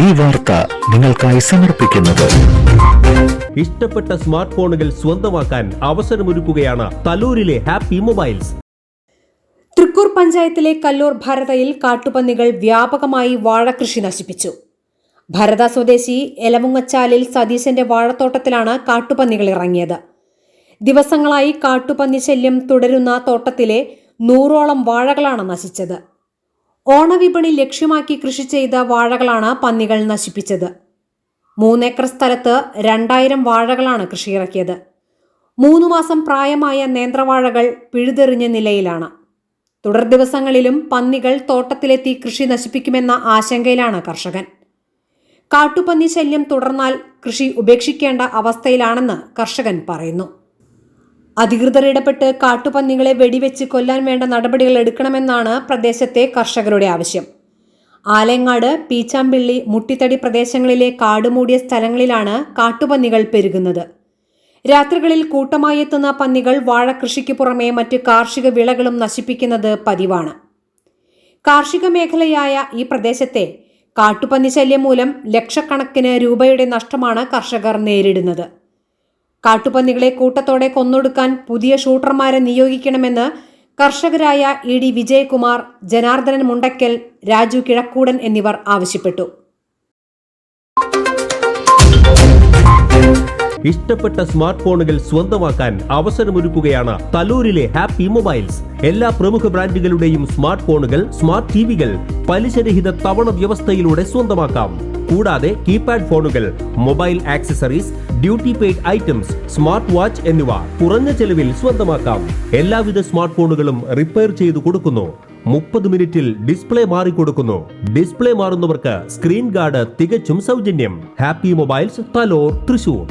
ഈ വാർത്ത നിങ്ങൾക്കായി സമർപ്പിക്കുന്നത്. ഇഷ്ടപ്പെട്ട സ്മാർട്ട് ഫോണുകൾ സ്വന്തമാക്കാൻ അവസരമൊരുക്കുകയാണ് തലൂരിലെ ഹാപ്പി മൊബൈൽസ്. തൃക്കൂർ പഞ്ചായത്തിലെ കല്ലൂർ ഭരതയിൽ കാട്ടുപന്നികൾ വ്യാപകമായി വാഴകൃഷി നശിപ്പിച്ചു. ഭരത സ്വദേശി എലമുങ്ങച്ചാലിൽ സതീശന്റെ വാഴത്തോട്ടത്തിലാണ് കാട്ടുപന്നികൾ ഇറങ്ങിയത്. ദിവസങ്ങളായി കാട്ടുപന്നി ശല്യം തുടരുന്ന തോട്ടത്തിലെ നൂറോളം വാഴകളാണ് നശിച്ചത്. ഓണവിപണി ലക്ഷ്യമാക്കി കൃഷി ചെയ്ത വാഴകളാണ് പന്നികൾ നശിപ്പിച്ചത്. മൂന്നേക്കർ സ്ഥലത്ത് രണ്ടായിരം വാഴകളാണ് കൃഷിയിറക്കിയത്. മൂന്നു മാസം പ്രായമായ നേന്ത്രവാഴകൾ പിഴുതെറിഞ്ഞ നിലയിലാണ്. തുടർ ദിവസങ്ങളിലും പന്നികൾ തോട്ടത്തിലെത്തി കൃഷി നശിപ്പിക്കുമെന്ന ആശങ്കയിലാണ് കർഷകൻ. കാട്ടുപന്നി ശല്യം തുടർന്നാൽ കൃഷി ഉപേക്ഷിക്കേണ്ട അവസ്ഥയിലാണെന്ന് കർഷകൻ പറയുന്നു. അധികൃതർ ഇടപെട്ട് കാട്ടുപന്നികളെ വെടിവെച്ച് കൊല്ലാൻ വേണ്ട നടപടികൾ എടുക്കണമെന്നാണ് പ്രദേശത്തെ കർഷകരുടെ ആവശ്യം. ആലങ്ങാട് പീച്ചാമ്പിള്ളി മുട്ടിത്തടി പ്രദേശങ്ങളിലെ കാടുമൂടിയ സ്ഥലങ്ങളിലാണ് കാട്ടുപന്നികൾ പെരുകുന്നത്. രാത്രികളിൽ കൂട്ടമായി എത്തുന്ന പന്നികൾ വാഴകൃഷിക്ക് പുറമെ മറ്റ് കാർഷിക വിളകളും നശിപ്പിക്കുന്നത് പതിവാണ്. കാർഷിക മേഖലയായ ഈ പ്രദേശത്തെ കാട്ടുപന്നി ശല്യം മൂലം ലക്ഷക്കണക്കിന് രൂപയുടെ നഷ്ടമാണ് കർഷകർ നേരിടുന്നത്. കാട്ടുപന്നികളെ കൂട്ടത്തോടെ കൊന്നൊടുക്കാൻ പുതിയ ഷൂട്ടർമാരെ നിയോഗിക്കണമെന്ന് കർഷകരായ ഇ ഡി വിജയകുമാർ ജനാർദ്ദനൻ മുണ്ടക്കൽ രാജു കിഴക്കൂടൻ എന്നിവർ ആവശ്യപ്പെട്ടു. ഇഷ്ടപ്പെട്ട സ്മാർട്ട് ഫോണുകൾ സ്വന്തമാക്കാൻ അവസരമൊരുക്കുകയാണ് തലൂരിലെ ഹാപ്പി മൊബൈൽസ്. എല്ലാ പ്രമുഖ ബ്രാൻഡുകളുടെയും സ്മാർട്ട് ഫോണുകൾ സ്മാർട്ട് ടിവികൾ പലിശരഹിത തവണ വ്യവസ്ഥയിലൂടെ സ്വന്തമാക്കാം. കൂടാതെ കീപാഡ് ഫോണുകൾ mobile accessories duty paid items smart watch എന്നിവ കുറഞ്ഞ ചെലവിൽ സ്വന്തമാക്കാം. എല്ലാവിധ സ്മാർട്ട് ഫോണുകളും റിപ്പയർ ചെയ്തു കൊടുക്കുന്നു. മുപ്പത് മിനിറ്റിൽ ഡിസ്പ്ലേ മാറിക്കൊടുക്കുന്നു ഡിസ്പ്ലേ മാറുന്നവർക്ക് സ്ക്രീൻ ഗാർഡ് തികച്ചും സൗജന്യം. Happy mobiles Thalore Thrissur.